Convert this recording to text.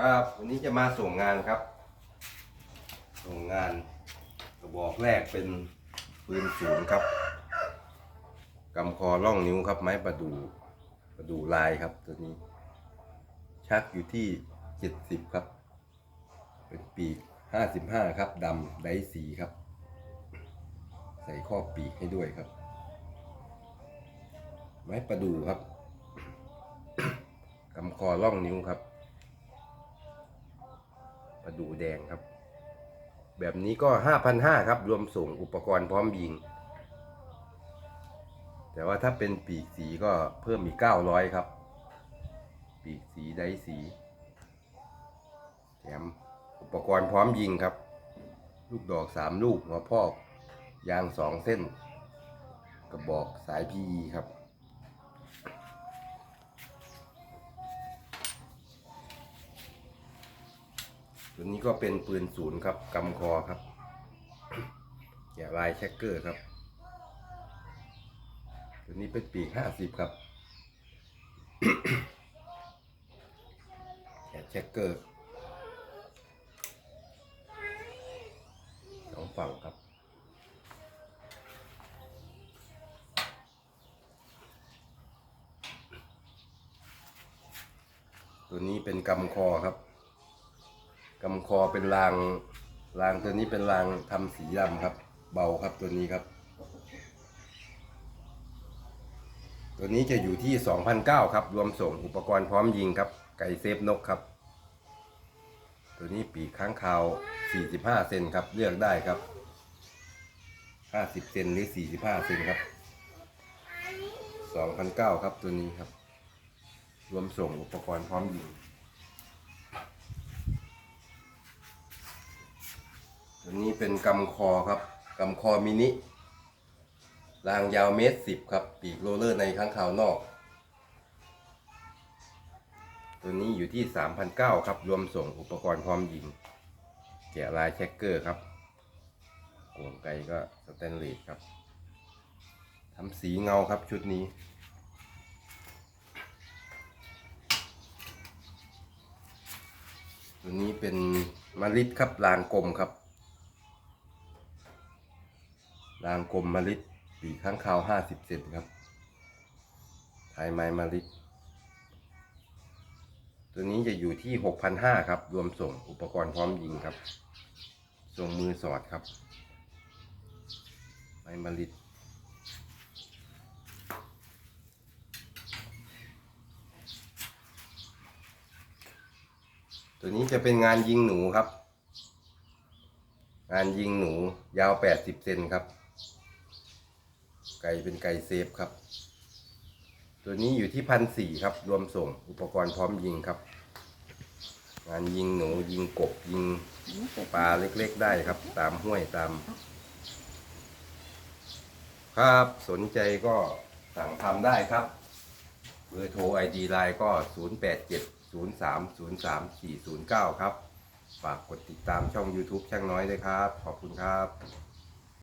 ครับวันนี้จะมาส่งงานครับ ส่งงานกระบอกแรกเป็นปืนศูนย์ครับกำคอล่องนิ้วครับ ไม้ประดูประดูลายครับตัวนี้ ชักอยู่ที่เจ็ดสิบครับ เป็นปีกห้าสิบห้าครับดำไดสีครับ ใส่ข้อปีกให้ด้วยครับ ไม้ประดูครับกำคอล่องนิ้วครับ ประดูแดงครับ แบบนี้ก็ห้าพันห้าครับ รวมส่งอุปกรณ์พร้อมยิง แต่ว่าถ้าเป็นปีกสีก็เพิ่มอีกเก้าร้อยครับ ปีกสีได้สีแถมอุปกรณ์พร้อมยิงครับ ลูกดอกสามลูกหัวพอก ยางสองเส้น กระบอกสาย PE ครับ ตัวนี้ก็เป็นปืนศูนย์ครับกำคอครับแกะลายแช็กเกอร์ครับ ตัวนี้เป็นปีกห้าสิบครับแกะแช็กเกอร์สองฝั่งครับ ตัวนี้เป็นกำคอครับ กำคอเป็นรางรางตัวนี้เป็นรางทำสีดำครับ เบาครับตัวนี้ครับ ตัวนี้จะอยู่ที่2,009ครับรวมส่งอุปกรณ์พร้อมยิงครับ ไก่เซฟนกครับ ตัวนี้ปีกค้างคาว 45 เซนครับเลือกได้ครับ 50 เซนหรือ 45 เซนครับ2,009ครับตัวนี้ครับ รวมส่งอุปกรณ์พร้อมยิง ตัวนี้เป็นกำคอครับกำคอมินิรางยาวเมตรสิบครับ ปีกโรลเลอร์ในข้างขาวนอก ตัวนี้อยู่ที่3,900ครับ รวมส่งอุปกรณ์พร้อมยิงแกะลายแช็กเกอร์ครับกวงไกก็สแตนเลสครับทำสีเงาครับชุดนี้ ตัวนี้เป็นมะลิดครับรางกลมครับ รางกลมมะลิดปีกข้างคาวห้าสิบเซนครับไทยไม้มะลิดตัวนี้จะอยู่ที่หกพันห้าครับ รวมส่งอุปกรณ์พร้อมยิงครับ ส่งมือสอดครับ ไม้มะลิดตัวนี้จะเป็นงานยิงหนูครับ งานยิงหนูยาว 80 เซนครับ ไก่เป็นไก่เซฟครับ ตัวนี้อยู่ที่พันสี่ครับ รวมส่งอุปกรณ์พร้อมยิงครับ งานยิงหนูยิงกบยิงปลาเล็กๆได้ครับ ตามห้วยตาม ครับสนใจก็สั่งทำได้ครับเบอร์โทรไอดีไลน์ก็ 0870303409 ครับ ฝากกดติดตามช่อง YouTube ช่างน้อยด้วยครับ ขอบคุณครับ